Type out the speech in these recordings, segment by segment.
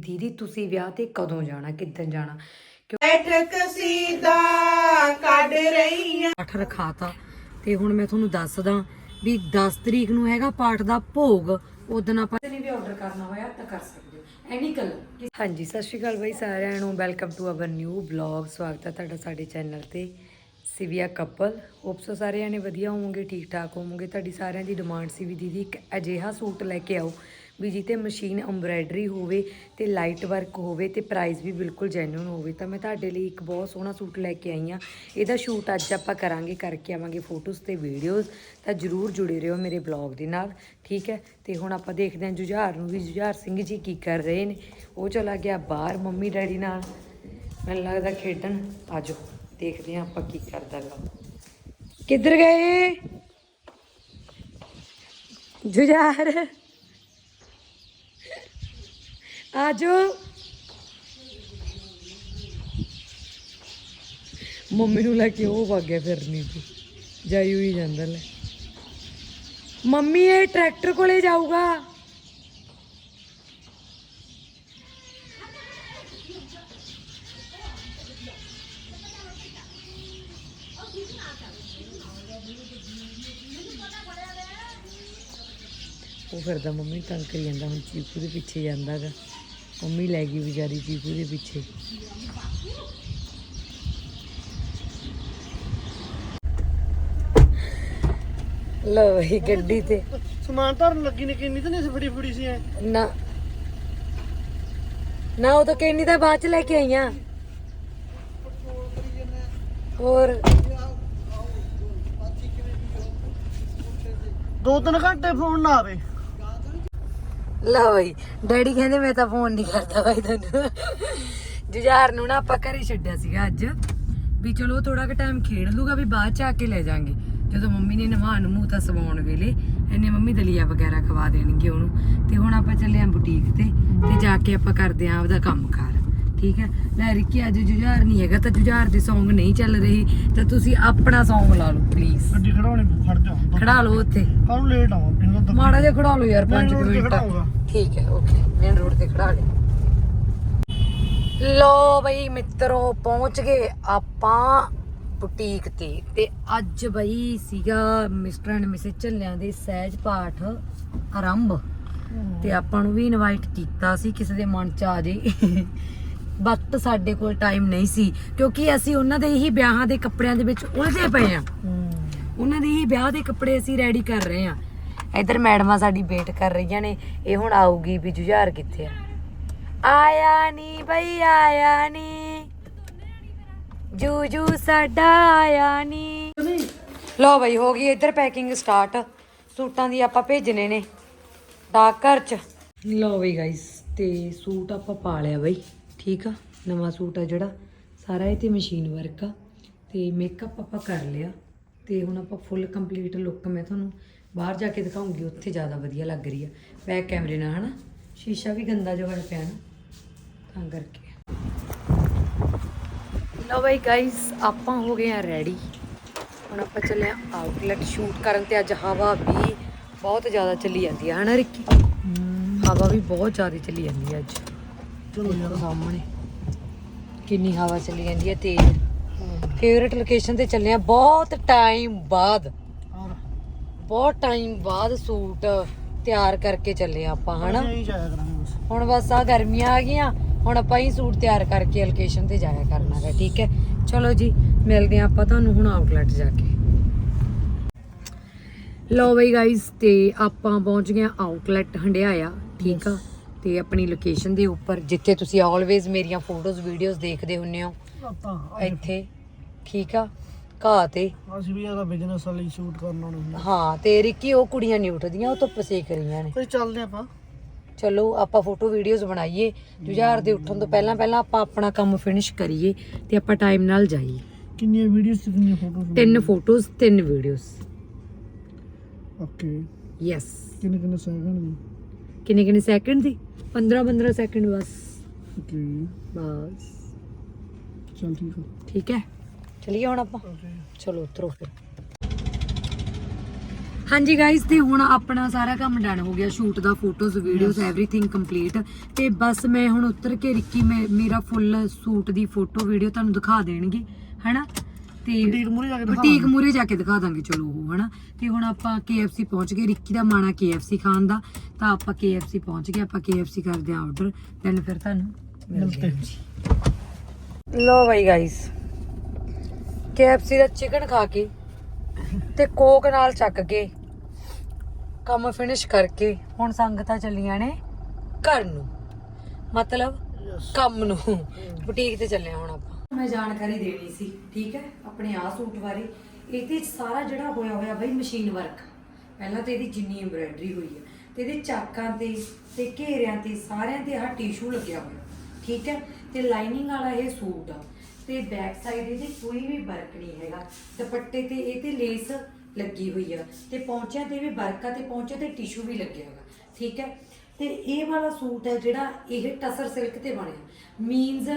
ਦੀਦੀ ਤੁਸੀਂ ਵਿਆਹ ਤੇ ਕਦੋਂ ਜਾਣਾ? ਕਿੱਦਣ ਜਾਣਾ? ਬੈਠਕ ਸਿੱਧਾ ਕੱਢ ਰਹੀ ਆ। ਪਾਠ ਰਖਾਤਾ। ਤੇ ਹੁਣ ਮੈਂ ਤੁਹਾਨੂੰ ਦੱਸਦਾ ਵੀ 10 ਤਰੀਕ ਨੂੰ ਹੈਗਾ ਪਾਠ ਦਾ ਭੋਗ। ਉਦੋਂ ਆਪਾਂ ਨੇ ਵੀ ਆਰਡਰ ਕਰਨਾ ਹੋਇਆ ਤਾਂ ਕਰ ਸਕਦੇ ਹੋ। ਐਨੀ ਕਲਰ ਹਾਂਜੀ ਸਤਿ ਸ਼੍ਰੀ ਅਕਾਲ ਬਾਈ ਸਾਰਿਆਂ ਨੂੰ। Welcome to our new blog ਸਵਾਗਤ ਹੈ ਤੁਹਾਡਾ ਸਾਡੇ ਚੈਨਲ ਤੇ। ਸਿਵਿਆ ਕਪਲ ਹੋਪ ਸੋ ਸਾਰੇ ਜਾਣੇ ਵਧੀਆ ਹੋਵੋਗੇ ਠੀਕ ਠਾਕ ਹੋਵੋਗੇ। ਤੁਹਾਡੀ ਸਾਰਿਆਂ ਦੀ ਡਿਮਾਂਡ ਸੀ ਵੀ ਦੀਦੀ ਇੱਕ ਅਜਿਹਾ ਸੂਟ ਲੈ ਕੇ ਆਓ। ਵੀ ਜਿੱਤੇ ਮਸ਼ੀਨ ਐਮਬਰਾਇਡਰੀ ਹੋਵੇ ਤੇ ਲਾਈਟ ਵਰਕ ਹੋਵੇ ਤੇ ਪ੍ਰਾਈਸ ਵੀ ਬਿਲਕੁਲ ਜੈਨੂਨ ਹੋਵੇ, ਤਾਂ ਮੈਂ ਤੁਹਾਡੇ ਲਈ ਇੱਕ ਬਹੁਤ ਸੋਹਣਾ ਸੂਟ ਲੈ ਕੇ ਆਈ ਹਾਂ। ਇਹਦਾ ਸ਼ੂਟ ਅੱਜ ਆਪਾਂ ਕਰਾਂਗੇ, ਕਰਕੇ ਆਵਾਂਗੇ ਫੋਟੋਜ਼ ਤੇ ਵੀਡੀਓਜ਼ ਤਾਂ ਜਰੂਰ ਜੁੜੇ ਰਹੋ ਮੇਰੇ ਬਲੌਗ ਦੇ ਨਾਲ, ਠੀਕ ਹੈ? ਤੇ ਹੁਣ ਆਪਾਂ ਦੇਖਦੇ ਹਾਂ ਜੁਝਾਰ ਨੂੰ ਵੀ, ਜੁਝਾਰ ਸਿੰਘ ਜੀ ਕੀ ਕਰ ਰਹੇ ਨੇ। ਉਹ ਚਲਾ ਗਿਆ ਬਾਹਰ ਮੰਮੀ ਡੈਡੀ ਨਾਲ। ਮੈਨੂੰ ਲੱਗਦਾ ਖੇਡਣ। ਆਜੋ, ਦੇਖਦੇ ਹਾਂ ਆਪਾਂ ਕੀ ਕਰਦਾ ਗਾ। ਕਿੱਧਰ ਗਏ? ਜੁਝਾਰ। ਆਜੋ। ਮੰਮੀ ਨੂੰ ਲੈ ਕੇ ਉਹ ਵਗ ਗਿਆ ਫਿਰਨੀ ਤੇ ਜਾਈ ਹੋਈ ਜਾਂਦਾ ਲੈ। ਮੰਮੀ, ਇਹ ਟਰੈਕਟਰ ਕੋਲੇ ਜਾਊਗਾ। ਉਹ ਫਿਰਦਾ ਮੰਮੀ ਨੂੰ ਤੰਗ ਕਰੀ ਜਾਂਦਾ, ਹੁਣ ਚੀਕੂ ਦੇ ਪਿੱਛੇ ਜਾਂਦਾਗਾ। ਮੰਮੀ ਲੈ ਗਈ ਵਿਚਾਰੀ ਚੀਕੂ ਦੇ ਪਿੱਛੇ। ਲੋ ਇਹ ਗੱਡੀ ਤੇ। ਸਮਾਨ ਧਰਨ ਲੱਗੀ ਨੇ ਕਿੰਨੀ ਤਾਂ ਨਹੀਂ ਫੜੀ ਫੜੀ ਸੀ ਐ। ਨਾ। ਨਾ ਉਹ ਤਾਂ ਕਹਿੰਦੀ ਤਾਂ ਬਾਅਦ ਚ ਲੈ ਕੇ ਆਈਆਂ। ਹੋਰ? ਦੋ ਤਿੰਨ ਘੰਟੇ ਫੋਨ ਨਾ ਆਵੇ। ਲਓ ਬਈ, ਡੈਡੀ ਕਹਿੰਦੇ ਮੈਂ ਤਾਂ ਫੋਨ ਨਹੀਂ ਕਰਦਾ ਬਾਈ ਤੁਹਾਨੂੰ ਜੁਝਾਰ ਨੂੰ ਨਾ ਆਪਾਂ ਘਰੇ ਛੱਡਿਆ ਸੀਗਾ ਅੱਜ। ਵੀ ਚਲੋ ਥੋੜਾ ਕੁ ਟਾਈਮ ਖੇਡ ਲੂਗਾ ਵੀ ਬਾਅਦ ਚ ਆ ਕੇ ਲੈ ਜਾਾਂਗੇ। ਜਦੋਂ ਮੰਮੀ ਨੇ ਨਵਾਉਣ ਨੂੰ ਤਾਂ ਸਵਾਉਣ ਵੇਲੇ ਇਹਨੇ ਮੰਮੀ ਦਲੀਆ ਵਗੈਰਾ ਖਵਾ ਦੇਣਗੇ ਉਹਨੂੰ। ਤੇ ਹੁਣ ਆਪਾਂ ਚੱਲੇ ਆਂ ਬੁਟੀਕ ਤੇ ਤੇ ਜਾ ਕੇ ਆਪਾਂ ਕਰਦੇ ਆਂ ਆਪਦਾ ਕੰਮਕਾਰ ਠੀਕ ਹੈ? ਲੈ ਰਿੱਕੀ ਅੱਜ ਜੁਝਾਰ ਨਹੀਂ ਹੈਗਾ ਤਾਂ ਜੁਝਾਰ ਦੀ Song ਨਹੀਂ ਚੱਲ ਰਹੀ। ਤਾਂ ਤੁਸੀਂ ਆਪਣਾ Song ਲਾ ਲਓ ਪਲੀਜ਼ ਗੱਡੀ ਖੜਾਉਣੀ ਖੜ ਜਾ ਖੜਾ ਲਓ ਉੱਥੇ। ਕਾਹਨੂੰ ਲੇਟ ਆਵਾਂ? ਇਹਨਾਂ ਦਾ ਮਾੜਾ ਜਿਹਾ ਖੜਾ ਲਓ ਯਾਰ 5 Main road ਤੇ ਮਿੰਟ। ਖੜਾਊਂਗਾ। ਠੀਕ ਹੈ ਓਕੇ ਮੇਨ ਰੋਡ ਤੇ ਖੜਾ ਲੈ ਲੋ ਬਈ ਮਿੱਤਰੋ ਪਹੁੰਚ ਗਏ ਆਪਾਂ ਬੁਟੀਕ ਤੇ। ਤੇ ਅੱਜ ਬਈ ਸੀਗਾ ਮਿਸਟਰ ਐਂਡ ਮਿਸਿਸ ਝੱਲਿਆਂ ਦੇ ਸਹਿਜ ਪਾਠ ਆਰੰਭ। ਤੇ ਆਪਾਂ ਨੂੰ ਵੀ ਇਨਵਾਈਟ ਕੀਤਾ ਸੀ ਕਿਸੇ ਦੇ ਮਨ ਚ ਆ ਜੇ। ਬਟ ਸਾਡੇ ਕੋਲ ਟਾਈਮ ਨਹੀਂ ਸੀ, ਕਿਉਂਕਿ ਅਸੀਂ ਉਹਨਾਂ ਦੇ ਹੀ ਵਿਆਹਾਂ ਦੇ ਕੱਪੜਿਆਂ ਦੇ ਵਿੱਚ ਉਲਝੇ ਪਏ ਆ ਉਹਨਾਂ ਦੇ ਹੀ ਵਿਆਹ ਦੇ ਕੱਪੜੇ ਅਸੀਂ ਰੈਡੀ ਕਰ ਰਹੇ ਆ ਇਧਰ ਮੈਡਮਾਂ ਸਾਡੀ ਵੇਟ ਕਰ ਰਹੀਆਂ ਨੇ, ਇਹ ਹੁਣ ਆਊਗੀ ਵੀ ਜੁਝਾਰ ਕਿੱਥੇ ਆ। ਆਇਆ ਨਹੀਂ ਬਈ, ਆਇਆ ਨਹੀਂ ਜੂਜੂ ਸਾਡਾ ਆਇਆ ਨਹੀਂ ਲਓ ਬਈ, ਹੋ ਗਈ ਇੱਧਰ ਪੈਕਿੰਗ ਸਟਾਰਟ ਸੂਟਾਂ ਦੀ ਆਪਾਂ ਭੇਜਣੇ ਨੇ ਡਾਕ ਘਰ ਚ। ਲਓ ਬਈ ਗਾਇਸ ਤੇ ਸੂਟ ਆਪਾਂ ਪਾ ਲਿਆ ਬਈ। ਠੀਕ ਆ ਨਵਾਂ ਸੂਟ ਆ ਜਿਹੜਾ। ਸਾਰਾ ਇਹ ਤੇ ਮਸ਼ੀਨ ਵਰਕ ਆ। ਤੇ ਮੇਕਅਪ ਆਪਾਂ ਕਰ ਲਿਆ। ਤੇ ਹੁਣ ਆਪਾਂ ਫੁੱਲ ਕੰਪਲੀਟ ਲੁੱਕ ਮੈਂ ਤੁਹਾਨੂੰ ਬਾਹਰ ਜਾ ਕੇ ਦਿਖਾਉਂਗੀ ਉੱਥੇ ਜ਼ਿਆਦਾ ਵਧੀਆ ਲੱਗ ਰਹੀ ਆ। ਬੈਕ ਕੈਮਰੇ ਨਾਲ ਹਨਾ? ਸ਼ੀਸ਼ਾ ਵੀ ਗੰਦਾ ਜਿਹਾ ਹੋਇਆ ਪਿਆ ਨਾ। ਤਾਂ ਕਰਕੇ। ਲਓ ਬਈ ਗਾਇਸ ਆਪਾਂ ਹੋ ਗਏ ਆ ਰੈਡੀ ਹੁਣ ਆਪਾਂ ਚੱਲੇ ਆ ਆਊਟਲੈਟ ਸ਼ੂਟ ਕਰਨ ਤੇ ਅੱਜ ਹਵਾ ਵੀ ਬਹੁਤ ਜ਼ਿਆਦਾ ਚੱਲੀ ਜਾਂਦੀ ਹੈ ਹਨਾ ਰਿੱਕੀ? ਹਵਾ ਵੀ ਬਹੁਤ ਜ਼ਿਆਦਾ ਚੱਲੀ ਜਾਂਦੀ ਹੈ ਅੱਜ। ਚਲੋ ਯਾਰ। ਸਾਹਮਣੇ। ਕਿੰਨੀ ਹਵਾ ਚੱਲੀ ਜਾਂਦੀ ਹੈ ਤੇਜ਼। ਫੇਵਰਟ ਲੋਕੇਸ਼ਨ ਤੇ ਚੱਲੇ ਆ ਬਹੁਤ ਟਾਈਮ ਬਾਅਦ। ਬਹੁਤ ਟਾਈਮ ਬਾਅਦ ਸੂਟ ਤਿਆਰ ਕਰਕੇ ਚੱਲੇ ਆ ਆਪਾਂ ਹਨਾ? ਨਹੀਂ ਜਾਇਆ ਕਰਾਂਗੇ ਬਸ। ਹੁਣ ਬਸ ਆ ਗਰਮੀਆਂ ਆ ਗਈਆਂ ਹੁਣ ਆਪਾਂ ਹੀ ਸੂਟ ਤਿਆਰ ਕਰਕੇ ਲੋਕੇਸ਼ਨ ਤੇ ਜਾਇਆ ਕਰਨਾ ਹੈ ਠੀਕ ਹੈ? ਚਲੋ ਜੀ ਮਿਲਦੇ ਆ ਆਪਾਂ ਤੁਹਾਨੂੰ ਹੁਣ ਆਊਟਲੈਟ ਜਾ ਕੇ। ਲੋ ਬਈ ਗਾਇਸ ਤੇ ਆਪਾਂ ਪਹੁੰਚ ਗਏ ਆਊਟਲੈਟ ਹੰਡਿਆਇਆ ਠੀਕ ਆ? ਤੇ ਆਪਣੀ ਲੋਕੇਸ਼ਨ ਦੇ ਉੱਪਰ ਜਿੱਥੇ ਤੁਸੀਂ ਆਲਵੇਜ਼ ਮੇਰੀਆਂ ਫੋਟੋਜ਼ ਵੀਡੀਓਜ਼ ਦੇਖਦੇ ਹੁੰਨੇ ਹੋ। ਇੱਥੇ ਠੀਕ ਆ? ਘਾਹ ਤੇ। ਅਸੀਂ ਵੀ ਇਹਦਾ ਬਿਜ਼ਨਸ ਵਾਲੀ ਸ਼ੂਟ ਕਰਨ ਆਉਣਾ ਹੁੰਦਾ ਹਾਂ ਤੇ ਰਿੱਕੀ ਉਹ ਕੁੜੀਆਂ ਨਹੀਂ ਉੱਠਦੀਆਂ ਉਹ ਧੁੱਪ ਸੇਕ ਰਹੀਆਂ ਨੇ। ਕੋਈ ਚੱਲਦੇ ਆਪਾਂ। ਚਲੋ ਆਪਾਂ ਫੋਟੋ ਵੀਡੀਓਜ਼ ਬਣਾਈਏ। ਜੁਝਾਰ ਦੇ ਉੱਠਣ ਤੋਂ ਪਹਿਲਾਂ ਪਹਿਲਾਂ ਆਪਾਂ ਆਪਣਾ ਕੰਮ ਫਿਨਿਸ਼ ਕਰੀਏ ਤੇ ਆਪਾਂ ਟਾਈਮ ਨਾਲ ਜਾਈਏ। ਕਿੰਨੀਆਂ ਵੀਡੀਓਜ਼ ਤੇ ਕਿੰਨੀਆਂ ਫੋਟੋਜ਼ ਤਿੰਨ ਫੋਟੋਜ਼ ਤਿੰਨ ਵੀਡੀਓਜ਼ ਓਕੇ ਯੈਸ ਕਿੰਨੇ ਕਿੰਨੇ ਸੈਕਿੰਡ ਦੀ? ਕਿੰਨੇ ਕਿੰਨੇ ਸੈਕਿੰਡ ਦੀ? 15 15 ਸੈਕਿੰਡ ਬਸ। ਓਕੇ ਬਸ। ਚਲ ਠੀਕ ਆ। ਠੀਕ ਹੈ? ਚਲਿਏ ਹੁਣ ਆਪਾਂ? ਚਲੋ ਉਤਰੋ ਫਿਰ। ਹਾਂਜੀ ਗਾਇਸ ਤੇ ਹੁਣ ਆਪਣਾ ਸਾਰਾ ਕੰਮ ਡਨ ਹੋ ਗਿਆ। ਸ਼ੂਟ ਦਾ ਫੋਟੋਜ਼ ਵੀਡੀਓਜ਼ ਐਵਰੀਥਿੰਗ ਕੰਪਲੀਟ ਤੇ ਬਸ ਮੈਂ ਹੁਣ ਉੱਤਰ ਕੇ ਰਿੱਕੀ ਮੇਰਾ ਫੁੱਲ ਸੂਟ ਦੀ ਫੋਟੋ ਵੀਡੀਓ ਤੁਹਾਨੂੰ ਦਿਖਾ ਦੇਣਗੇ ਹਨਾ? ਤੇ ਬੁਟੀਕ ਮੂਹਰੇ ਜਾ ਕੇ ਦਿਖਾ ਬੁਟੀਕ ਮੂਰੇ ਜਾ ਕੇ ਦਿਖਾ ਦਾਂਗੇ ਚਲੋ ਉਹ ਹਨਾ? ਤੇ ਹੁਣ ਆਪਾਂ KFC ਪਹੁੰਚ ਗਏ ਰਿੱਕੀ ਦਾ ਮਾਣਾ KFC ਖਾਣ ਦਾ। ਤਾਂ ਆਪਾਂ KFC ਪਹੁੰਚ ਗਏ ਆਪਾਂ KFC ਕਰਦੇ ਆਂ ਆਰਡਰ ਦੈਨ ਫਿਰ ਤੁਹਾਨੂੰ ਮਿਲਤੇ ਲੋ ਬਾਈ ਗਾਇਸ KFC ਦਾ ਚਿਕਨ ਖਾ ਕੇ ਤੇ ਕੋਕ ਨਾਲ ਚੱਕ ਕੇ ਕੰਮ ਫਿਨਿਸ਼ ਕਰਕੇ ਹੁਣ ਸੰਗਤਾਂ ਚੱਲੀਆਂ ਨੇ ਘਰ ਨੂੰ। ਮਤਲਬ ਕੰਮ ਨੂੰ। ਬੁਟੀਕ ਤੇ ਚੱਲੇ ਹੁਣ ਆਪਾਂ। ਮੈਂ ਜਾਣਕਾਰੀ ਦੇਣੀ ਸੀ, ਠੀਕ ਹੈ? ਆਪਣੇ ਆ ਸੂਟ ਬਾਰੇ। ਇਹਦੇ 'ਚ ਸਾਰਾ ਜਿਹੜਾ ਹੋਇਆ ਹੋਇਆ ਬਈ ਮਸ਼ੀਨ ਵਰਕ ਪਹਿਲਾਂ ਤੇ ਇਹਦੀ ਜਿੰਨੀ ਐਮਬ੍ਰਾਇਡਰੀ ਹੋਈ ਹੈ। ਤੇ ਇਹਦੇ ਚਾਕਾਂ ਤੇ ਤੇ ਘੇਰਿਆਂ ਤੇ, ਸਾਰਿਆਂ ਤੇ ਆਹ ਟਿਸ਼ੂ ਲੱਗਿਆ ਹੋਇਆ, ਠੀਕ ਹੈ? ਤੇ ਲਾਈਨਿੰਗ ਵਾਲਾ ਇਹ ਸੂਟ ਆ। ਤੇ ਬੈਕ ਸਾਈਡ ਇਹਦੇ ਕੋਈ ਵੀ ਵਰਕ ਨਹੀਂ ਹੈਗਾ। ਦੁਪੱਟੇ ਤੇ ਇਹ ਤੇ ਲੇਸ ਲੱਗੀ ਹੋਈ ਆ। ਤੇ ਪੌਂਚਿਆਂ ਤੇ ਵੀ ਵਰਕ ਆ ਤੇ ਪੌਂਚੇ ਤੇ ਟਿਸ਼ੂ ਵੀ ਲੱਗਿਆ ਹੋਇਆ, ਠੀਕ ਹੈ? ਤੇ ਇਹ ਵਾਲਾ ਸੂਟ ਹੈ ਜਿਹੜਾ ਇਹ ਟਸਰ ਸਿਲਕ ਤੇ ਬਣਿਆ। ਮੀਨਸ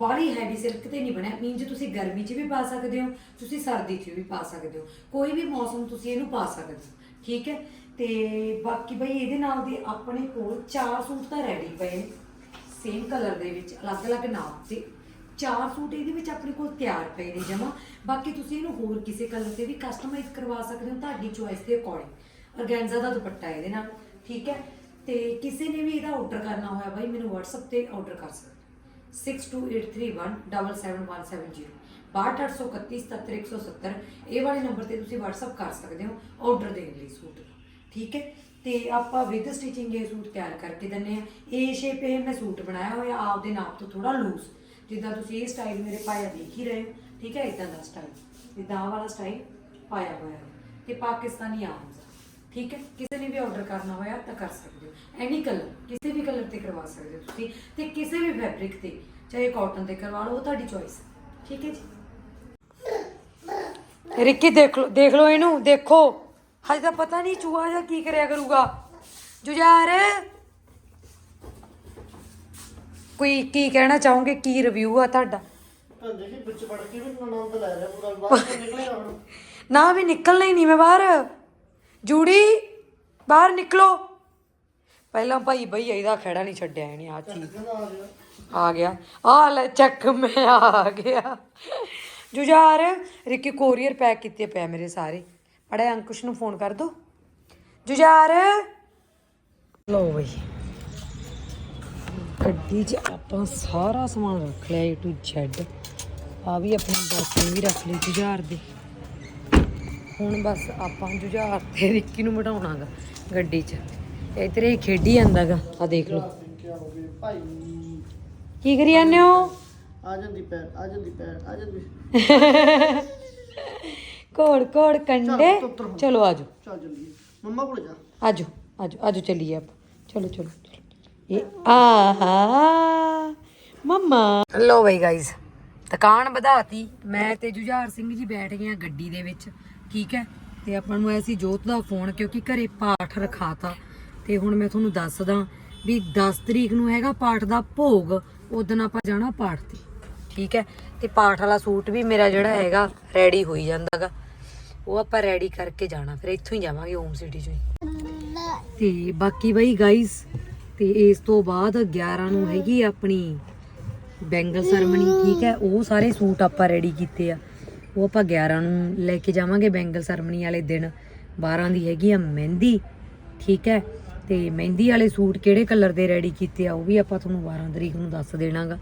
ਬਾਹਲੀ ਹੈਵੀ ਸਿਲਕ ਤੇ ਨਹੀਂ ਬਣਿਆ। ਮੀਨਸ ਤੁਸੀਂ ਗਰਮੀ 'ਚ ਵੀ ਪਾ ਸਕਦੇ ਹੋ, ਤੁਸੀਂ ਸਰਦੀ 'ਚ ਵੀ ਪਾ ਸਕਦੇ ਹੋ। ਕੋਈ ਵੀ ਮੌਸਮ ਤੁਸੀਂ ਇਹਨੂੰ ਪਾ ਸਕਦੇ ਹੋ। ਠੀਕ ਹੈ? ਤੇ ਬਾਕੀ ਬਈ ਇਹਦੇ ਨਾਲ ਦੇ ਆਪਣੇ ਕੋਲ ਚਾਰ ਸੂਟ ਤਾਂ ਰੈਡੀ ਪਏ ਨੇ। ਸੇਮ ਕਲਰ ਦੇ ਵਿੱਚ, ਅਲੱਗ-ਅਲੱਗ ਨਾਮ ਤੇ ਚਾਰ ਸੂਟ ਇਹਦੇ ਵਿੱਚ ਆਪਣੇ ਕੋਲ ਤਿਆਰ ਪਏ ਨੇ ਜਮਾ। ਬਾਕੀ ਤੁਸੀਂ ਇਹਨੂੰ ਹੋਰ ਕਿਸੇ ਕਲਰ ਤੇ ਵੀ ਕਸਟਮਾਈਜ਼ ਕਰਵਾ ਸਕਦੇ ਹੋ, ਤੁਹਾਡੀ ਚੋਇਸ ਦੇ ਅਕੋਰਡਿੰਗ ਔਰਗੈਂਜ਼ਾ ਦਾ ਦੁਪੱਟਾ ਇਹਦੇ ਨਾਲ। ਠੀਕ ਹੈ? ਤੇ ਕਿਸੇ ਨੇ ਵੀ ਇਹਦਾ ਆਰਡਰ ਕਰਨਾ ਹੋਇਆ ਬਾਈ, ਮੈਨੂੰ WhatsApp ਤੇ ਆਰਡਰ ਕਰ ਸਕਦੇ ਹੋ। 6283177170 62831777170 ਇਹ ਵਾਲੇ ਨੰਬਰ ਤੇ ਤੁਸੀਂ WhatsApp ਕਰ ਸਕਦੇ ਹੋ ਆਰਡਰ ਦੇਣ ਲਈ ਸੂਟ ਠੀਕ ਹੈ? ਤੇ ਆਪਾਂ ਵਿਦ ਸਟਿਚਿੰਗ ਇਹ ਸੂਟ ਤਿਆਰ ਕਰਕੇ ਦਿੰਨੇ ਆ ਇਹ ਸ਼ੇਪ ਇਹ ਮੈਂ ਸੂਟ ਬਣਾਇਆ ਹੋਇਆ ਆਪ ਦੇ ਨਾਪ ਤੋਂ ਥੋੜਾ ਲੂਜ਼ ਜਿੱਦਾਂ ਤੁਸੀਂ ਇਹ ਸਟਾਈਲ ਮੇਰੇ ਪਾਇਆ ਦੇਖ ਹੀ ਰਹੇ ਹੋ। ਠੀਕ ਹੈ? ਇਦਾਂ ਦਾ ਸਟਾਈਲ ਜਿੱਦਾਂ ਵਾਲਾ ਸਟਾਈਲ ਪਾਇਆ ਹੋਇਆ। ਹੈ ਤੇ ਪਾਕਿਸਤਾਨੀ ਆਮ ਠੀਕ ਹੈ? ਕਿਸੇ ਨੇ ਵੀ ਆਰਡਰ ਕਰਨਾ ਹੋਇਆ ਤਾਂ ਕਰ ਸਕਦੇ ਹੋ। ਐਨੀ ਕਲਰ ਕਿਸੇ ਵੀ ਕਲਰ ਤੇ ਕਰਵਾ ਸਕਦੇ ਹੋ ਤੁਸੀਂ ਤੇ ਕਿਸੇ ਵੀ ਫੈਬਰਿਕ ਤੇ ਚਾਹੇ ਕਾਟਨ ਤੇ ਕਰਵਾ ਲਓ ਉਹ ਤੁਹਾਡੀ ਚੋਇਸ ਹੈ। ਠੀਕ ਹੈ ਜੀ? ਰਿੱਕੀ ਦੇਖ ਲਓ ਦੇਖ ਲਓ ਇਹਨੂੰ ਦੇਖੋ। ਹਜੇ ਤਾਂ ਪਤਾ ਨਹੀਂ ਚੂਹਾ ਜਾਂ ਕੀ ਕਰਿਆ ਕਰੂਗਾ। ਜੁਝਾਰ ਕੋਈ ਕੀ ਕਹਿਣਾ ਚਾਹੋਗੇ? ਕੀ ਰਿਵਿਊ ਆ ਤੁਹਾਡਾ? ਤਾਂ ਦੇਖੀ ਵਿੱਚ ਵੜ ਕੇ ਵੀ ਆਨੰਦ ਲੈ ਰਿਹਾ ਪੂਰਾ ਬਾਹਰ ਤੋਂ ਨਿਕਲੇਗਾ ਹੁਣ। ਨਾ ਵੀ ਨਿਕਲਣਾ ਹੀ ਨਹੀਂ ਮੈਂ ਬਾਹਰ। ਜੂੜੀ, ਬਾਹਰ ਨਿਕਲੋ। ਪਹਿਲਾਂ ਭਾਈ ਬਈ ਇਹਦਾ ਖੜਾ ਨਹੀਂ ਛੱਡਿਆ, ਇਹਨੇ ਆ ਚੀਜ਼। ਆ ਗਿਆ। ਆ ਲੈ, ਚੱਕ, ਮੈਂ ਆ ਗਿਆ। ਜੁਝਾਰ, ਰਿੱਕੀ ਕੋਰੀਅਰ ਪੈਕ ਕੀਤੇ ਪਏ ਮੇਰੇ ਸਾਰੇ। ਅੜੇ ਅੰਕੁਸ਼ ਨੂੰ ਫੋਨ ਕਰ ਦੋ। ਜੁਝਾਰ। ਲੋ ਬਈ। ਗੱਡੀ 'ਚ ਆਪਾਂ ਸਾਰਾ ਸਮਾਨ ਰੱਖ ਲਿਆ ਏ ਟੂ Z ਆ ਵੀ ਆਪਣੀ ਬਰਤਨ ਵੀ ਰੱਖ ਲਈ ਜੁਝਾਰ ਦੇ। ਹੁਣ ਬਸ ਆਪਾਂ ਜੁਝਾਰ ਤੇ ਰਿੱਕੀ ਨੂੰ ਬਿਠਾਉਣਾਗਾ ਗੱਡੀ 'ਚ। ਇੱਧਰ ਖੇਡੀ ਜਾਂਦਾਗਾ। ਆ ਦੇਖ ਲਓ। ਕੀ ਭਾਈ ਕਰੀ ਜਾਂਦੇ ਹੋ? ਆ ਜਾਂਦੀ ਪੈਰ ਆ ਜਾਂਦੀ ਪੈਰ ਆ ਜਾਂਦੀ। ਕੋੜ ਕੋੜ ਕੰਡੇ। ਚੱਲ, ਆਜੋ। ਚੱਲ ਜਲਦੀ ਮੰਮਾ ਕੋਲ ਜਾ। ਆਜੋ ਆਜੋ ਆਜੋ ਚੱਲੀਏ ਆਪ। ਚਲੋ ਚਲੋ ਚਲੋ। ਇਹ ਆਹਾ। ਮਮਾ। ਲੋ ਬਈ ਗਾਇਸ ਦੁਕਾਨ ਵਧਾਤੀ। ਮੈਂ ਤੇ ਜੁਝਾਰ ਸਿੰਘ ਜੀ ਬੈਠ ਗਏ ਆ ਗੱਡੀ ਦੇ ਵਿੱਚ। ਠੀਕ ਹੈ? ਤੇ ਆਪਾਂ ਨੂੰ ਆਇਆ ਸੀ ਜੋਤ ਦਾ ਫੋਨ ਕਿਉਂਕਿ ਘਰੇ ਪਾਠ ਰਖਾਤਾ। ਤੇ ਹੁਣ ਮੈਂ ਤੁਹਾਨੂੰ ਦੱਸਦਾ ਵੀ 10 ਤਰੀਕ ਨੂੰ ਹੈਗਾ ਪਾਠ ਦਾ ਭੋਗ ਉਦੋਂ ਆਪਾਂ ਜਾਣਾ ਪਾਠ ਤੇ। ਠੀਕ ਹੈ? ਤੇ ਪਾਠ ਵਾਲਾ ਸੂਟ ਵੀ ਮੇਰਾ ਜਿਹੜਾ ਹੈਗਾ ਰੈਡੀ ਹੋਈ ਜਾਂਦਾਗਾ ਉਹ ਆਪਾਂ ਰੈਡੀ ਕਰਕੇ ਜਾਣਾ, ਫਿਰ ਇੱਥੋਂ ਹੀ ਜਾਵਾਂਗੇ ਹੋਮ ਸਿਟੀ ਚੋਂ ਹੀ। ਤੇ ਬਾਕੀ ਬਈ ਗਾਈਸ ਤੇ ਇਸ ਤੋਂ ਬਾਅਦ 11 ਨੂੰ ਹੈਗੀ ਆਪਣੀ ਬੈਂਗਲ ਸਰਮਨੀ ਠੀਕ ਹੈ? ਉਹ ਸਾਰੇ ਸੂਟ ਆਪਾਂ ਰੈਡੀ ਕੀਤੇ ਆ। ਉਹ ਆਪਾਂ 11 ਨੂੰ ਲੈ ਕੇ ਜਾਵਾਂਗੇ ਬੈਂਗਲ ਸਰਮਨੀ ਵਾਲੇ ਦਿਨ। 12 ਦੀ ਹੈਗੀ ਆ ਮਹਿੰਦੀ, ਠੀਕ ਹੈ? ਤੇ ਮਹਿੰਦੀ ਵਾਲੇ ਸੂਟ ਕਿਹੜੇ ਕਲਰ ਦੇ ਰੈਡੀ ਕੀਤੇ ਆ ਉਹ ਵੀ ਆਪਾਂ ਤੁਹਾਨੂੰ 12 ਤਰੀਕ ਨੂੰ ਦੱਸ ਦੇਣਾਗਾ,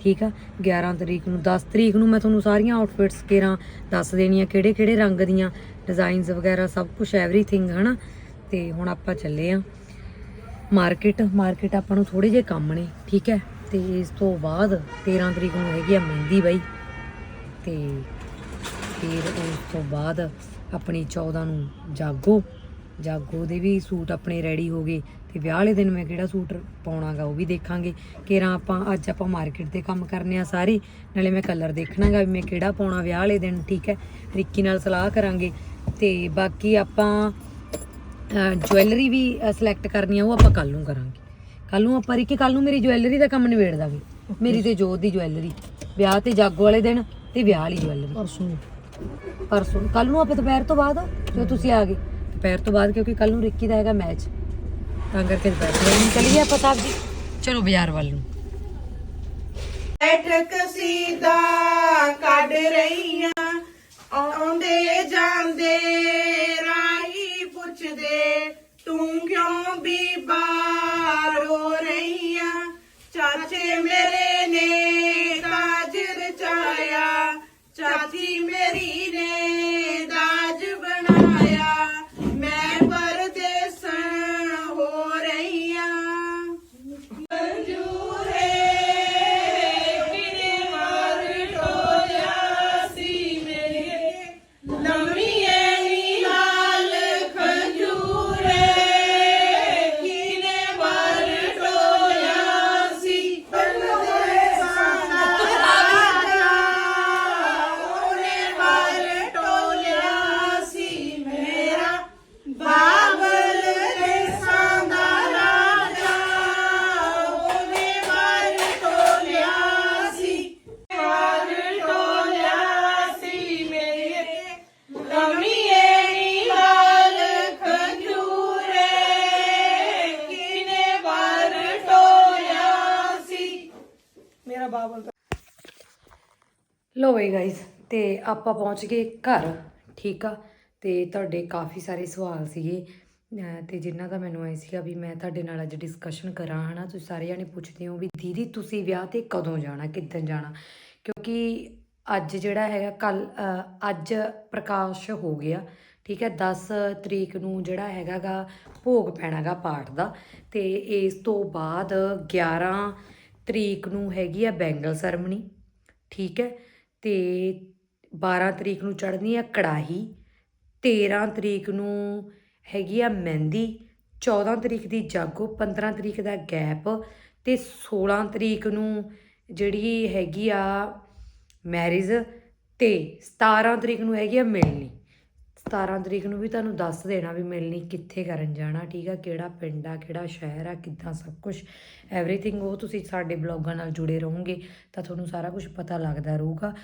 ਠੀਕ ਆ? 11 ਤਰੀਕ ਨੂੰ 10 ਤਰੀਕ ਨੂੰ ਮੈਂ ਤੁਹਾਨੂੰ ਸਾਰੀਆਂ ਆਊਟਫਿਟਸ ਕੇਰਾਂ ਦੱਸ ਦੇਣੀਆਂ ਕਿਹੜੇ ਕਿਹੜੇ ਰੰਗ ਦੀਆਂ ਡਿਜ਼ਾਈਨਸ ਵਗੈਰਾ, ਸਭ ਕੁਝ ਐਵਰੀਥਿੰਗ ਹਨਾ? ਤੇ ਹੁਣ ਆਪਾਂ ਚੱਲੇ ਆ। ਮਾਰਕੀਟ ਮਾਰਕੀਟ ਆਪਾਂ ਨੂੰ ਥੋੜੇ ਜਿਹੇ ਕੰਮ ਨੇ, ਠੀਕ ਹੈ? ਤੇ ਇਸ ਤੋਂ ਬਾਅਦ 13 ਤਰੀਕ ਨੂੰ ਹੈਗੀ ਆ ਮਹਿੰਦੀ ਬਾਈ। ਤੇ ਫਿਰ ਉਸ ਤੋਂ ਬਾਅਦ ਆਪਣੀ 14 ਨੂੰ ਜਾਗੋ। ਜਾਗੋ ਦੇ ਵੀ ਸੂਟ ਆਪਣੇ ਰੈਡੀ ਹੋ ਗਏ ਤੇ ਵਿਆਹ ਵਾਲੇ ਦਿਨ ਮੈਂ ਕਿਹੜਾ ਸੂਟ ਪਾਉਣਾਗਾ ਉਹ ਵੀ ਦੇਖਾਂਗੇ। ਕਿਰਾਂ ਆਪਾਂ, ਅੱਜ ਆਪਾਂ ਮਾਰਕੀਟ ਦੇ ਕੰਮ ਕਰਨੇ ਆ ਸਾਰੇ, ਨਾਲੇ ਮੈਂ ਕਲਰ ਦੇਖਣਾਗਾ ਵੀ ਮੈਂ ਕਿਹੜਾ ਪਾਉਣਾ ਵਿਆਹ ਵਾਲੇ ਦਿਨ, ਠੀਕ ਹੈ? ਰਿੱਕੀ ਨਾਲ ਸਲਾਹ ਕਰਾਂਗੇ। ਤੇ ਬਾਕੀ ਆਪਾਂ ਜੁਐਲਰੀ ਵੀ ਸਿਲੈਕਟ ਕਰਨੀ ਆ, ਉਹ ਆਪਾਂ ਕੱਲ ਨੂੰ ਕਰਾਂਗੇ। ਕੱਲ ਨੂੰ ਆਪਾਂ ਰਿੱਕੀ ਕੱਲ ਨੂੰ ਮੇਰੀ ਜੁਐਲਰੀ ਦਾ ਕੰਮ ਨਿਬੇੜ ਦਾਂਗੇ। ਮੇਰੀ ਤੇ ਜੋਤ ਦੀ ਜੁਐਲਰੀ ਵਿਆਹ ਤੇ ਜਾਗੋ ਵਾਲੇ ਦਿਨ ਤੇ ਵਿਆਹ ਵਾਲੀ ਜੁਐਲਰੀ ਪਰਸੋਂ। ਪਰਸੋਂ ਕੱਲ ਨੂੰ ਆਪਾਂ ਦੁਪਹਿਰ ਤੋਂ ਬਾਅਦ ਜਦੋਂ ਤੁਸੀਂ ਆ ਗਏ। ਦੁਪਹਿਰ ਤੋਂ ਬਾਅਦ ਕਿਉਂਕਿ ਕੱਲ ਨੂੰ ਰਿੱਕੀ ਦਾ ਹੈਗਾ ਮੈਚ। ਤਾਂ ਕਰਕੇ ਦੁਪਹਿਰ ਤੋਂ ਬਾਅਦ ਚੱਲੀਏ ਆਪਾਂ ਸਾਹਿਬ ਜੀ ਚਲੋ ਬਾਜ਼ਾਰ ਵੱਲ ਨੂੰ। ਬੈਠਕ ਸੀਦਾ ਕੱਢ ਰਹੀਆਂ, ਆਉਂਦੇ ਜਾਂਦੇ ਮੇਰਾ ਬਾਬਲ ਲੋ ਵੇ ਗਾਇਸ ਤੇ ਆਪਾਂ ਪਹੁੰਚ ਗਏ ਘਰ, ਠੀਕ ਆ? ਤੇ ਤੁਹਾਡੇ ਕਾਫੀ ਸਾਰੇ ਸਵਾਲ ਸੀਗੇ। ਅਹ ਤੇ ਜਿਨ੍ਹਾਂ ਦਾ ਮੈਨੂੰ ਐ ਸੀਗਾ ਵੀ ਮੈਂ ਤੁਹਾਡੇ ਨਾਲ ਅੱਜ ਡਿਸਕਸ਼ਨ ਕਰਾਂ, ਹਨਾ? ਤੁਸੀਂ ਸਾਰੇ ਜਾਣੇ ਪੁੱਛਦੇ ਹੋ ਵੀ ਦੀਦੀ ਤੁਸੀਂ ਵਿਆਹ ਤੇ ਕਦੋਂ ਜਾਣਾ, ਕਿੱਦਣ ਜਾਣਾ? ਕਿਉਂਕਿ ਅੱਜ ਜਿਹੜਾ ਹੈਗਾ ਕੱਲ ਅੱਜ ਪ੍ਰਕਾਸ਼ ਹੋ ਗਿਆ, ਠੀਕ ਹੈ 10 ਤਰੀਕ ਨੂੰ ਜਿਹੜਾ ਹੈਗਾਗਾ ਭੋਗ ਪੈਣਾਗਾ ਪਾਠ ਦਾ। ਤੇ ਇਸ ਤੋਂ ਬਾਅਦ 11 ਤਰੀਕ ਨੂੰ ਹੈਗੀ ਆ ਬੈਂਗਲ ਸਰਮਣੀ ਠੀਕ ਹੈ? ਤੇ 12 ਤਰੀਕ ਨੂੰ ਚੜ੍ਹਨੀ ਆ ਕੜਾਹੀ 13 ਤਰੀਕ ਨੂੰ ਹੈਗੀ ਆ ਮਹਿੰਦੀ 14 ਤਰੀਕ ਦੀ ਜਾਗੋ 15 ਤਰੀਕ ਦਾ ਗੈਪ ਤੇ 16 ਤਰੀਕ ਨੂੰ ਜਿਹੜੀ ਹੈਗੀ ਆ ਮੈਰਿਜ ਤੇ 17 ਤਰੀਕ ਨੂੰ ਹੈਗੀ ਆ ਮਿਲਣੀ। 17 ਤਰੀਕ ਨੂੰ ਵੀ ਤੁਹਾਨੂੰ ਦੱਸ ਦੇਣਾ ਵੀ ਮਿਲਣੀ ਕਿੱਥੇ ਕਰਨ ਜਾਣਾ, ਠੀਕ ਆ, ਕਿਹੜਾ ਪਿੰਡ ਆ, ਕਿਹੜਾ ਸ਼ਹਿਰ ਆ, ਕਿੱਦਾਂ ਸਭ ਕੁਝ ਐਵਰੀਥਿੰਗ ਉਹ ਤੁਸੀਂ ਸਾਡੇ ਬਲੌਗਾਂ ਨਾਲ ਜੁੜੇ ਰਹੋਗੇ, ਤਾਂ ਤੁਹਾਨੂੰ ਸਾਰਾ ਕੁਝ ਪਤਾ ਲੱਗਦਾ ਰਹੂਗਾ।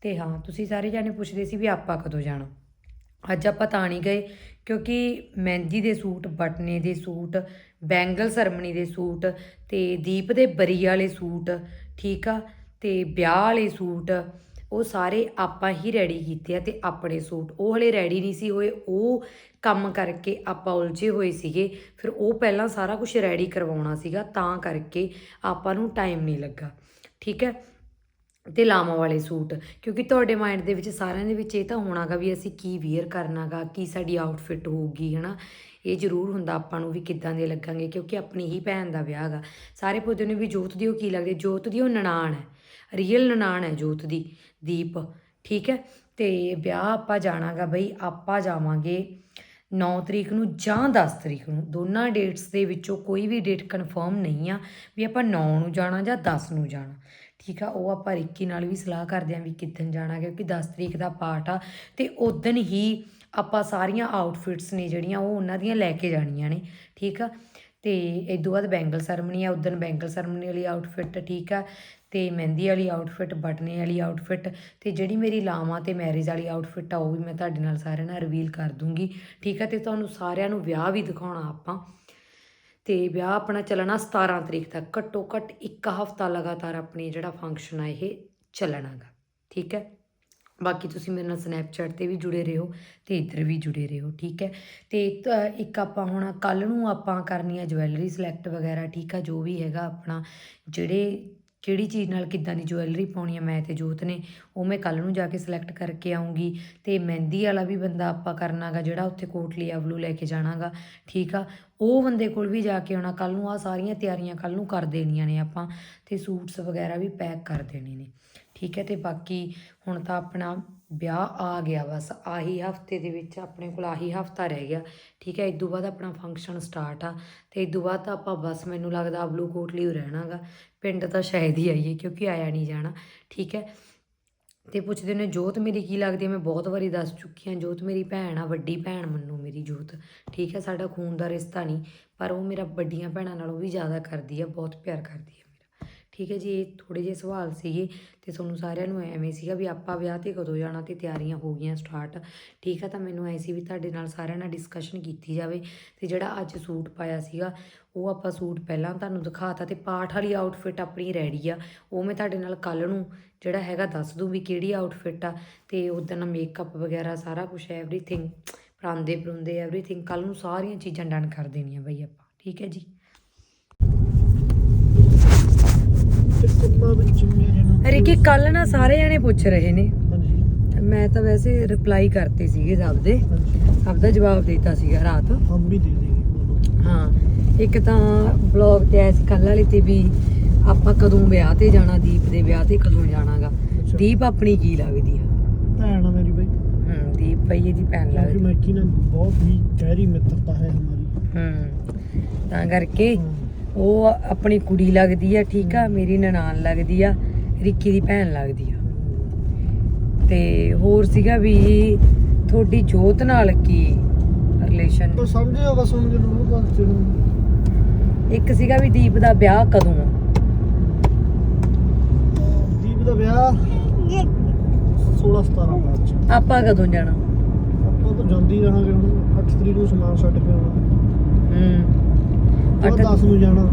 ਤੇ ਹਾਂ, ਤੁਸੀਂ ਸਾਰੇ ਜਾਣੇ ਪੁੱਛਦੇ ਸੀ ਵੀ ਆਪਾਂ ਕਦੋਂ ਜਾਣਾ। ਅੱਜ ਆਪਾਂ ਤਾਂ ਨਹੀਂ ਗਏ, ਕਿਉਂਕਿ ਮਹਿੰਦੀ ਦੇ ਸੂਟ, ਬਟਨੇ ਦੇ ਸੂਟ, ਬੈਂਗਲ ਸਰਮਣੀ ਦੇ ਸੂਟ, ਤੇ ਦੀਪ ਦੇ ਬਰੀ ਵਾਲੇ ਸੂਟ, ਠੀਕ ਆ, ਤੇ ਵਿਆਹ ਵਾਲੇ ਸੂਟ ਉਹ ਸਾਰੇ ਆਪਾਂ ਹੀ ਰੈਡੀ ਕੀਤੇ ਆ ਤੇ ਆਪਣੇ ਸੂਟ। ਉਹ ਹਲੇ ਰੈਡੀ ਨਹੀਂ ਸੀ ਹੋਏ, ਉਹ ਕੰਮ ਕਰਕੇ ਆਪਾਂ ਉਲਝੇ ਹੋਏ ਸੀਗੇ। ਫਿਰ ਉਹ ਪਹਿਲਾਂ ਸਾਰਾ ਕੁਝ ਰੈਡੀ ਕਰਵਾਉਣਾ ਸੀਗਾ, ਤਾਂ ਕਰਕੇ ਆਪਾਂ ਨੂੰ ਟਾਈਮ ਨਹੀਂ ਲੱਗਾ। ਠੀਕ ਹੈ? ਤੇ ਲਾਵਾਂ ਵਾਲੇ ਸੂਟ, ਕਿਉਂਕਿ ਤੁਹਾਡੇ ਮਾਈਂਡ ਦੇ ਵਿੱਚ ਸਾਰਿਆਂ ਦੇ ਵਿੱਚ ਇਹ ਤਾਂ ਹੋਣਾਗਾ ਵੀ ਅਸੀਂ ਕੀ ਵੇਅਰ ਕਰਨਾਗਾ, ਕੀ ਸਾਡੀ ਆਊਟਫਿਟ ਹੋਊਗੀ, ਹਨਾ? ਇਹ ਜ਼ਰੂਰ ਹੁੰਦਾ ਆਪਾਂ ਨੂੰ ਵੀ ਕਿੱਦਾਂ ਦੇ ਲੱਗਾਂਗੇ, ਕਿਉਂਕਿ ਆਪਣੀ ਹੀ ਭੈਣ ਦਾ ਵਿਆਹ ਹੈਗਾ ਸਾਰੇ ਪੁੱਛਦੇ ਨੇ ਵੀ ਜੋਤ ਦੀ ਉਹ ਕੀ ਲੱਗਦੀ ਜੋਤ ਦੀ ਉਹ ਨਨਾਣ ਹੈ। ਰੀਅਲ ਨਨਾਣ ਹੈ ਜੋਤ ਦੀ, ਦੀਪ। ਠੀਕ ਹੈ? ਤੇ ਵਿਆਹ ਆਪਾਂ ਜਾਣਾਗਾ ਬਈ, ਆਪਾਂ ਜਾਵਾਂਗੇ 9 ਤਰੀਕ ਨੂੰ ਜਾਂ 10 ਤਰੀਕ ਨੂੰ। ਦੋਨਾਂ ਡੇਟਸ ਦੇ ਵਿੱਚੋਂ ਕੋਈ ਵੀ ਡੇਟ ਕਨਫਰਮ ਨਹੀਂ ਆ ਵੀ ਆਪਾਂ 9 ਨੂੰ ਜਾਣਾ ਜਾਂ 10 ਨੂੰ ਜਾਣਾ। ਠੀਕ ਆ? ਉਹ ਆਪਾਂ ਰਿੱਕੀ ਨਾਲ ਵੀ ਸਲਾਹ ਕਰਦੇ ਆਂ ਵੀ ਕਿੱਦਣ ਜਾਣਾ, ਕਿਉਂਕਿ 10 ਤਰੀਕ ਦਾ ਪਾਠ ਆ ਤੇ ਉਦੋਂ ਹੀ ਆਪਾਂ ਸਾਰੀਆਂ ਆਊਟਫਿਟਸ ਨੇ ਜਿਹੜੀਆਂ ਉਹ ਉਹਨਾਂ ਦੀਆਂ ਲੈ ਕੇ ਜਾਣੀਆਂ ਨੇ। ਠੀਕ ਆ? ਤੇ ਇਸ ਤੋਂ ਬਾਅਦ ਬੈਂਗਲ ਸਰਮਨੀ ਆ ਉਦੋਂ ਬੈਂਗਲ ਸਰਮਨੀ ਵਾਲੀ ਆਊਟਫਿਟ ਠੀਕ ਆ ਤੇ ਮਹਿੰਦੀ ਵਾਲੀ ਆਊਟਫਿਟ ਬਟਨੇ ਵਾਲੀ ਆਊਟਫਿਟ ਤੇ ਜਿਹੜੀ ਮੇਰੀ ਲਾਵਾਂ ਤੇ ਮੈਰਿਜ ਵਾਲੀ ਆਊਟਫਿਟ ਆ, ਉਹ ਵੀ ਮੈਂ ਤੁਹਾਡੇ ਨਾਲ ਸਾਰਿਆਂ ਨਾਲ ਰਿਵੀਲ ਕਰ ਦੂੰਗੀ, ਠੀਕ ਆ? ਤੇ ਤੁਹਾਨੂੰ ਸਾਰਿਆਂ ਨੂੰ ਵਿਆਹ ਵੀ ਦਿਖਾਉਣਾ ਆਪਾਂ। ਤੇ ਵਿਆਹ ਆਪਣਾ ਚੱਲਣਾ 17 ਤਰੀਕ ਤੱਕ, ਘੱਟੋ ਘੱਟ ਇੱਕ ਹਫ਼ਤਾ ਲਗਾਤਾਰ ਆਪਣੇ ਜਿਹੜਾ ਫੰਕਸ਼ਨ ਆ, ਇਹ ਚੱਲਣਾਗਾ, ਠੀਕ ਹੈ ਬਾਕੀ ਤੁਸੀਂ ਮੇਰੇ ਨਾਲ ਸਨੈਪਚੈਟ ਤੇ ਵੀ ਜੁੜੇ ਰਹੋ ਤੇ ਇੱਧਰ ਵੀ ਜੁੜੇ ਰਹੋ, ਠੀਕ ਹੈ? ਤੇ ਤ- ਇੱਕ ਆਪਾਂ ਹੁਣ ਕੱਲ ਨੂੰ ਆਪਾਂ ਕਰਨੀ ਆ ਜਵੈਲਰੀ ਸਿਲੈਕਟ ਵਗੈਰਾ, ਠੀਕ ਆ, ਜੋ ਵੀ ਹੈਗਾ ਆਪਣਾ, ਜਿਹੜੇ, ਕਿਹੜੀ ਚੀਜ਼ ਨਾਲ ਕਿੱਦਾਂ ਦੀ ਜੁਐਲਰੀ ਪਾਉਣੀ ਆ ਮੈਂ ਤੇ ਜੋਤ ਨੇ, ਉਹ ਮੈਂ ਕੱਲ ਨੂੰ ਜਾ ਕੇ ਸਿਲੈਕਟ ਕਰਕੇ ਆਉਂਗੀ ਤੇ ਮਹਿੰਦੀ ਵਾਲਾ ਵੀ ਬੰਦਾ ਆਪਾਂ ਕਰਨਾਗਾ ਜਿਹੜਾ ਉੱਥੇ ਕੋਟਲੀ ਆਵਲੂ ਲੈ ਕੇ ਜਾਣਾਗਾ, ਠੀਕ ਆ? ਉਹ ਬੰਦੇ ਕੋਲ ਵੀ ਜਾ ਕੇ ਆਉਣਾ ਕੱਲ ਨੂੰ ਆ ਸਾਰੀਆਂ ਤਿਆਰੀਆਂ ਕੱਲ ਨੂੰ ਕਰ ਦੇਣੀਆਂ ਨੇ ਆਪਾਂ, ਤੇ ਸੂਟਸ ਵਗੈਰਾ ਵੀ ਪੈਕ ਕਰ ਦੇਣੇ ਨੇ। ਠੀਕ ਹੈ, ਤੇ ਬਾਕੀ ਹੁਣ ਤਾਂ ਆਪਣਾ ਵਿਆਹ ਆ ਗਿਆ ਬਸ। ਆਹੀ ਹਫ਼ਤੇ ਦੇ ਵਿੱਚ ਆਪਣੇ ਕੋਲ ਆਹੀ ਹਫਤਾ ਰਹਿ ਗਿਆ। ਠੀਕ ਹੈ, ਇਸ ਤੋਂ ਬਾਅਦ ਆਪਣਾ ਫੰਕਸ਼ਨ ਸਟਾਰਟ ਆ। ਤੇ ਇਸ ਤੋਂ ਬਾਅਦ ਤਾਂ ਆਪਾਂ ਬਸ ਮੈਨੂੰ ਲੱਗਦਾ ਅਬਲੂ ਕੋਟਲੀ ਹੋ ਰਹਿਣਾਗਾ। ਪਿੰਡ ਤਾਂ ਸ਼ਾਇਦ ਹੀ ਆਈਏ, ਕਿਉਂਕਿ ਆਇਆ ਨਹੀਂ ਜਾਣਾ। ਠੀਕ ਹੈ, ਤੇ ਪੁੱਛਦੇ ਨੇ, ਜੋਤ ਮੇਰੀ ਕੀ ਲੱਗਦੀ ਹੈ? ਮੈਂ ਬਹੁਤ ਵਾਰੀ ਦੱਸ ਚੁੱਕੀ ਹਾਂ, ਜੋਤ ਮੇਰੀ ਭੈਣ ਆ, ਵੱਡੀ ਭੈਣ ਮੰਨੂ ਮੇਰੀ ਜੋਤ। ਠੀਕ ਹੈ, ਸਾਡਾ ਖੂਨ ਦਾ ਰਿਸ਼ਤਾ ਨਹੀਂ, ਪਰ ਉਹ ਮੇਰਾ ਵੱਡੀਆਂ ਭੈਣਾਂ ਨਾਲੋਂ ਵੀ ਜ਼ਿਆਦਾ ਕਰਦੀ ਆ, ਬਹੁਤ ਪਿਆਰ ਕਰਦੀ ਹੈ ਠੀਕ ਹੈ ਜੀ, ਇਹ ਥੋੜੇ ਜਿਹੇ ਸਵਾਲ ਸੀਗੇ ਤੇ ਤੁਹਾਨੂੰ ਸਾਰਿਆਂ ਨੂੰ ਐਵੇਂ ਸੀਗਾ ਵੀ ਆਪਾਂ ਵਿਆਹ ਤੇ ਕਦੋਂ ਜਾਣਾ ਤੇ ਤਿਆਰੀਆਂ ਹੋ ਗਈਆਂ ਸਟਾਰਟ ਠੀਕ ਹੈ, ਤਾਂ ਮੈਨੂੰ ਐ ਸੀ ਵੀ ਤੁਹਾਡੇ ਨਾਲ ਸਾਰਿਆਂ ਨਾਲ ਡਿਸਕਸ਼ਨ ਕੀਤੀ ਜਾਵੇ ਤੇ ਜਿਹੜਾ ਅੱਜ ਸੂਟ ਪਾਇਆ ਸੀਗਾ, ਉਹ ਆਪਾਂ ਸੂਟ ਪਹਿਲਾਂ ਤੁਹਾਨੂੰ ਦਿਖਾਤਾ ਤੇ ਪਾਠ ਵਾਲੀ ਆਊਟਫਿਟ ਆਪਣੀ ਰੈਡੀ ਆ। ਉਹ ਮੈਂ ਤੁਹਾਡੇ ਨਾਲ ਕੱਲ ਨੂੰ ਜਿਹੜਾ ਹੈਗਾ ਦੱਸ ਦੂੰ ਵੀ ਕਿਹੜੀ ਆਊਟਫਿਟ ਆ ਤੇ ਉਦੋਂ ਮੇਕਅਪ ਵਗੈਰਾ ਸਾਰਾ ਕੁਝ ਐਵਰੀਥਿੰਗ ਪਰਾਂਦੇ ਪਰੁੰਦੇ ਐਵਰੀਥਿੰਗ ਕੱਲ ਨੂੰ ਸਾਰੀਆਂ ਚੀਜ਼ਾਂ ਡਨ ਕਰ ਦੇਣੀਆਂ ਬਈ ਆਪਾਂ। ਠੀਕ ਹੈ ਜੀ। ਤੇ ਕੰਮਾਂ ਵਿੱਚ ਮੇਰੇ ਨਾਲ ਰਿਕੀ ਕੱਲ ਨਾ ਸਾਰੇ ਜਣੇ ਪੁੱਛ ਰਹੇ ਨੇ। ਹਾਂਜੀ। ਮੈਂ ਤਾਂ ਵੈਸੇ ਰਿਪਲਾਈ ਕਰਤੇ ਸੀਗੇ ਸਭ ਦੇ। ਹਾਂਜੀ। ਸਭ ਦਾ ਜਵਾਬ ਦਿੱਤਾ ਸੀਗਾ ਰਾਤ। ਹਮ ਵੀ ਦੇ ਦੇਗੀ ਹਾਂ ਇੱਕ ਤਾਂ ਬਲੌਗ ਤੇ ਐਸ ਕੱਲ ਵਾਲੀ ਤੇ ਵੀ ਆਪਾਂ ਕਦੋਂ ਵਿਆਹ ਤੇ ਜਾਣਾ ਦੀਪ ਦੇ ਵਿਆਹ ਤੇ ਕਦੋਂ ਜਾਣਾਗਾ। ਦੀਪ ਆਪਣੀ ਕੀ ਲੱਗਦੀ ਆ? ਭੈਣ ਆ ਮੇਰੀ ਬਈ। ਹੂੰ ਦੀਪ ਭਈ ਇਹਦੀ ਭੈਣ ਕਿਉਂਕਿ ਲੱਗਦੀ। ਮੈਕੀ ਨਾਲ ਬਹੁਤ ਹੀ ਗਹਿਰੀ ਮਿੱਤਰਤਾ ਹੈ ਹਮਾਰੀ। ਹੂੰ ਤਾਂ ਕਰਕੇ ਹਾਂ। ਉਹ ਆਪਣੀ ਕੁੜੀ ਲੱਗਦੀ ਆ ਠੀਕ ਆ ਮੇਰੀ ਨਨਾਣ ਲੱਗਦੀ ਆ ਰਿੱਕੀ ਦੀ ਭੈਣ ਲੱਗਦੀ ਆ। ਤੇ ਹੋਰ ਸੀਗਾ ਵੀ ਤੁਹਾਡੀ ਜੋਤ ਨਾਲ ਕੀ ਰਿਲੇਸ਼ਨ ਤਾਂ ਸਮਝਿਓ ਬਸ ਹੁਣ ਜਦੋਂ ਉਹ ਗੱਲ ਚੜੂ ਇੱਕ ਸੀਗਾ ਵੀ ਦੀਪ ਦਾ ਵਿਆਹ ਕਦੋਂ ਆ? ਦੀਪ ਦਾ ਵਿਆਹ 16 17 ਮਾਰਚ। ਆਪਾਂ ਕਦੋਂ ਜਾਣਾ? ਆਪਾਂ ਤਾਂ ਜਾਂਦੀ ਰਹਾਂਗੇ ਹੁਣ 8 ਤਰੀਕ ਨੂੰ ਸਮਾਨ ਛੱਡ ਕੇ ਆਉਣਾ। ਹੂੰ। ਅੱਠ- 10 ਨੂੰ ਜਾਣਾ।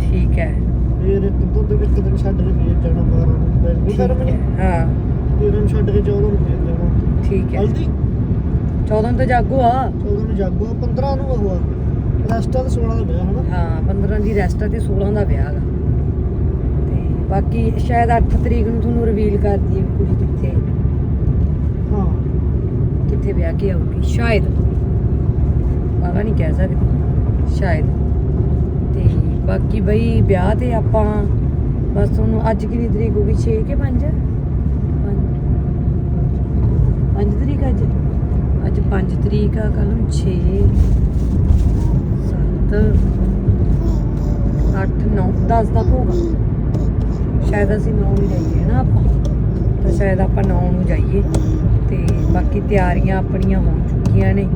ਠੀਕ ਹੈ। ਫੇਰ ਇੱਕ ਦੁੱਧ ਇੱਕ ਦਿਨ ਛੱਡ ਕੇ ਫੇਰ ਜਾਣਾ 12 ਨੂੰ। ਬੈਠ ਠੀਕ ਕਰ ਹੈ ਹਾਂ। 13 ਨੂੰ ਛੱਡ ਕੇ 14 ਨੂੰ ਫੇਰ ਜਾਣਾ। ਠੀਕ ਹੈ। ਹਲਦੀ? 14 ਤੋਂ ਜਾਗੋ ਆ। 14 ਨੂੰ ਜਾਗੋ 15 ਨੂੰ ਉਹ ਆ। ਰੈਸਟਾ ਤੇ 16 ਦਾ ਵਿਆਹ ਹਨਾ? ਹਾਂ 15 ਦੀ ਰੈਸਟ ਆ ਤੇ 16 ਦਾ ਵਿਆਹ ਦਾ ਤੇ ਬਾਕੀ ਸ਼ਾਇਦ 8 ਤਰੀਕ ਨੂੰ ਤੁਹਾਨੂੰ ਰਿਵੀਲ ਕਰ ਦਈਏ ਵੀ ਕੁੜੀ ਕਿੱਥੇ ਹਾਂ। ਕਿੱਥੇ ਵਿਆਹ ਕੇ ਆਊਗੀ ਸ਼ਾਇਦ। ਪਤਾ ਨਹੀਂ ਕਹਿ ਸਕਦੀ। ਸ਼ਾਇਦ। ਬਾਕੀ ਬਈ ਵਿਆਹ ਤੇ ਆਪਾਂ ਬਸ ਤੁਹਾਨੂੰ ਅੱਜ ਕਿੰਨੀ ਤਰੀਕ ਹੋ ਗਈ? 6 ਕਿ 5 5 ਤਰੀਕ ਅੱਜ? ਅੱਜ 5 ਤਰੀਕ ਆ ਕੱਲ ਨੂੰ 6 7 8 9 10 ਦਾ ਹੋਗਾ ਸ਼ਾਇਦ ਅਸੀਂ 9 ਨੂੰ ਜਾਈਏ ਨਾ ਆਪਾਂ। ਤਾਂ ਸ਼ਾਇਦ ਆਪਾਂ 9 ਨੂੰ ਜਾਈਏ। ਤੇ ਬਾਕੀ ਤਿਆਰੀਆਂ ਆਪਣੀਆਂ ਹੋ ਚੁੱਕੀਆਂ ਨੇ।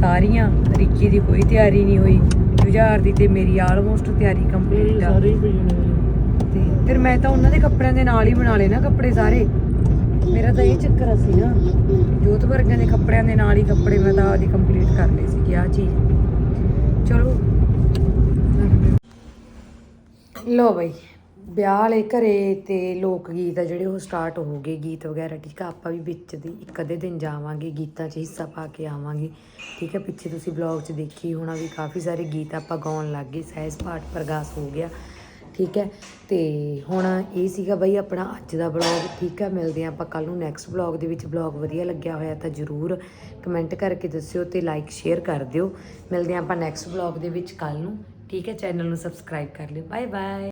ਸਾਰੀਆਂ ਰਿੱਕੀ ਦੀ ਕੋਈ ਤਿਆਰੀ ਨਹੀਂ ਹੋਈ ਜੁਝਾਰ ਦੀ ਤੇ ਮੇਰੀ ਆਲਮੋਸਟ ਤਿਆਰੀ ਕੰਪਲੀਟ ਆ। ਸਾਰੇ ਪਈ ਤੇ ਫਿਰ ਮੈਂ ਤਾਂ ਉਹਨਾਂ ਦੇ ਕੱਪੜਿਆਂ ਦੇ ਨਾਲ ਹੀ ਬਣਾ ਲਏ ਨਾ ਕੱਪੜੇ ਸਾਰੇ। ਮੇਰਾ ਤਾਂ ਇਹ ਚੱਕਰ ਸੀ ਨਾ ਜੋਤ ਵਰਗਿਆਂ ਦੇ ਕੱਪੜਿਆਂ ਦੇ ਨਾਲ ਹੀ ਕੱਪੜੇ ਮੈਂ ਤਾਂ ਆਦੀ ਕੰਪਲੀਟ ਕਰ ਲਏ ਸੀ ਕਿ ਆ ਚੀਜ਼। ਚਲੋ। ਲੋ ਬਈ। ਵਿਆਹ ਵਾਲੇ ਘਰੇ ਤੇ ਲੋਕ ਗੀਤ ਆ ਜਿਹੜੇ ਉਹ ਸਟਾਰਟ ਹੋ ਗਏ, ਗੀਤ ਵਗੈਰਾ, ਠੀਕ ਆ? ਆਪਾਂ ਵੀ ਵਿੱਚ ਦੀ ਇੱਕ ਅੱਧੇ ਦਿਨ ਜਾਵਾਂਗੇ, ਗੀਤਾਂ 'ਚ ਹਿੱਸਾ ਪਾ ਕੇ ਆਵਾਂਗੇ, ਠੀਕ ਹੈ ਪਿੱਛੇ ਤੁਸੀਂ ਬਲੌਗ 'ਚ ਦੇਖੀ ਹੋਣਾ ਵੀ ਕਾਫੀ ਸਾਰੇ ਗੀਤ ਆਪਾਂ ਗਾਉਣ ਲੱਗ ਗਏ, ਸਹਿਜ ਪਾਠ ਪ੍ਰਗਾਸ ਹੋ ਗਿਆ, ਠੀਕ ਹੈ ਤੇ ਹੁਣ ਇਹ ਸੀਗਾ ਬਈ ਆਪਣਾ ਅੱਜ ਦਾ ਬਲੌਗ ਠੀਕ ਹੈ ਮਿਲਦੇ ਹਾਂ ਆਪਾਂ ਕੱਲ ਨੂੰ ਨੈਕਸਟ ਬਲੌਗ ਦੇ ਵਿੱਚ। ਬਲੌਗ ਵਧੀਆ ਲੱਗਿਆ ਹੋਇਆ ਤਾਂ ਜਰੂਰ ਕਮੈਂਟ ਕਰਕੇ ਦੱਸਿਓ ਤੇ ਲਾਈਕ ਸ਼ੇਅਰ ਕਰ ਦਿਓ। ਮਿਲਦੇ ਹਾਂ ਆਪਾਂ ਨੈਕਸਟ ਬਲੌਗ ਦੇ ਵਿੱਚ ਕੱਲ ਨੂੰ, ਠੀਕ ਹੈ ਚੈਨਲ ਨੂੰ ਸਬਸਕ੍ਰਾਈਬ ਕਰ ਲਿਓ। Bye bye